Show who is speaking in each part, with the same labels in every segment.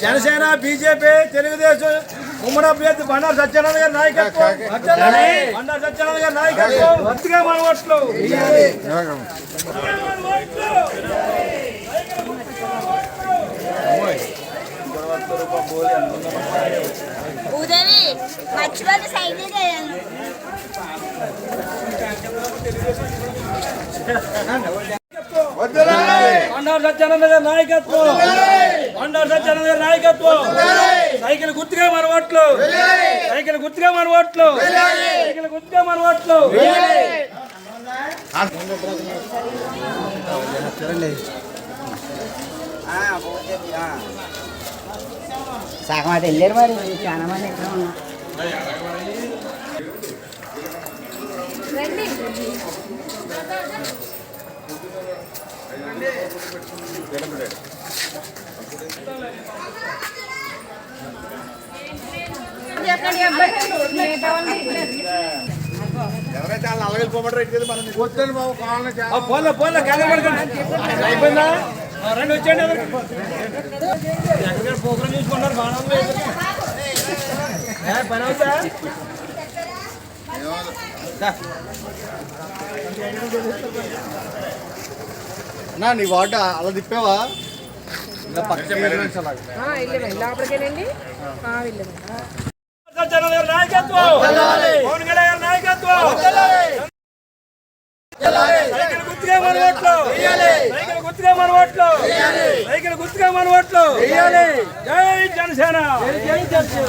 Speaker 1: Janasena BJP Telugu Desam ఉమ్మడి అభ్యర్థి బండారు సత్యనారాయణ గారి నాయకత్వం. బండారు సత్యనారాయణ గారి నాయకత్వం. వత్తిగా మన ఓట్లు.
Speaker 2: ఉదవి మర్చిపోతే సైకిల్ చేయాలి.
Speaker 1: బండారు సత్యానంద గారి నాయకత్వం! బండారు సత్యానంద గారి నాయకత్వం! సైకిల్ గుర్తుగా మన ఓట్లు సైకిల్ గుర్తుగా మన ఓట్లు సైకిల్ గుర్తుగా మన ఓట్లు
Speaker 3: సగం అటు వెళ్ళారు మరి చాలా మంది ఎక్కడ ఉన్నారు
Speaker 1: ఆ, పోన్లే పోన్లే కంగారు పడకండి. అయిపోయిందా ఆ, రండి వచ్చేయండి ఎదురుకి. ఎక్కడికి ప్రోగ్రామ్ చూసుకుంటారు బాగా ఉంది ఎదురుకి. ఏ, పని అవుతా
Speaker 4: నా నీ వాట అలా తిప్పావా?
Speaker 5: లోపలికేనండి.
Speaker 1: నాయకత్వం. గుర్తుగా మన ఓట్లు. సైకిల్ గుర్తుగా మన ఓట్లు. సైకిల్ గుర్తుగా మన ఓట్లు. జై జనసేన. జై జనసేన.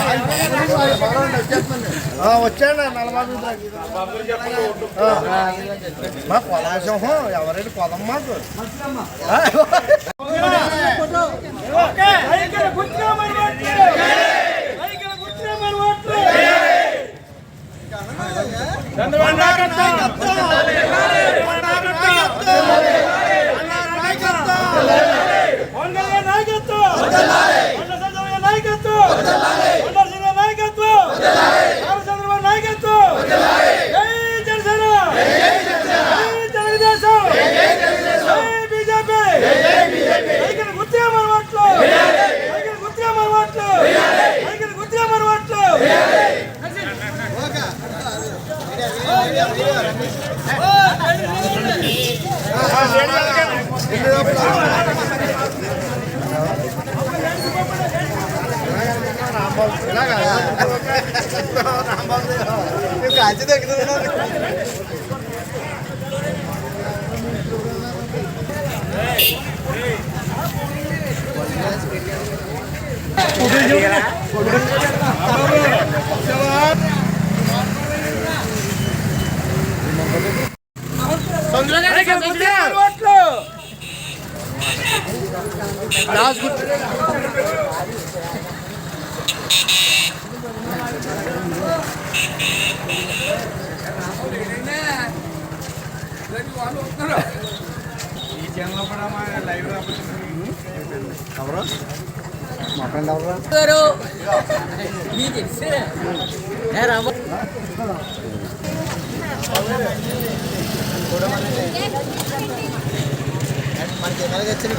Speaker 4: ఎక్కడ పోయా వచ్చాడు. మా కొలాసింహం ఎవరైనా కొలం మాకు
Speaker 1: సైకిల్ గుర్తుగా మన ఓట్లు సైకిల్ గుర్తుగా మన ఓట్లు చంద్రబాబు నాయకత్వం చంద్రబాబు నాయకత్వం పవన్ కళ్యాణ్ నాయకత్వం కొండ చంద్రబాబు నాయకత్వం కొండ సింగ నాయకత్వం రామ చంద్రబాబు నాయకత్వం జై జనసేన జై తెలుగుదేశం జై బీజేపీ సైకిల్ గుర్తుగా మన ఓట్లు సైకిల్ గుర్తుగా మన ఓట్లు సైకిల్ గుర్తుగా మన ఓట్లు
Speaker 4: కాల్చి దగ్గర మా ఫ్రెండ్ ఎవరు
Speaker 1: మనకి ఎలాగ వచ్చింది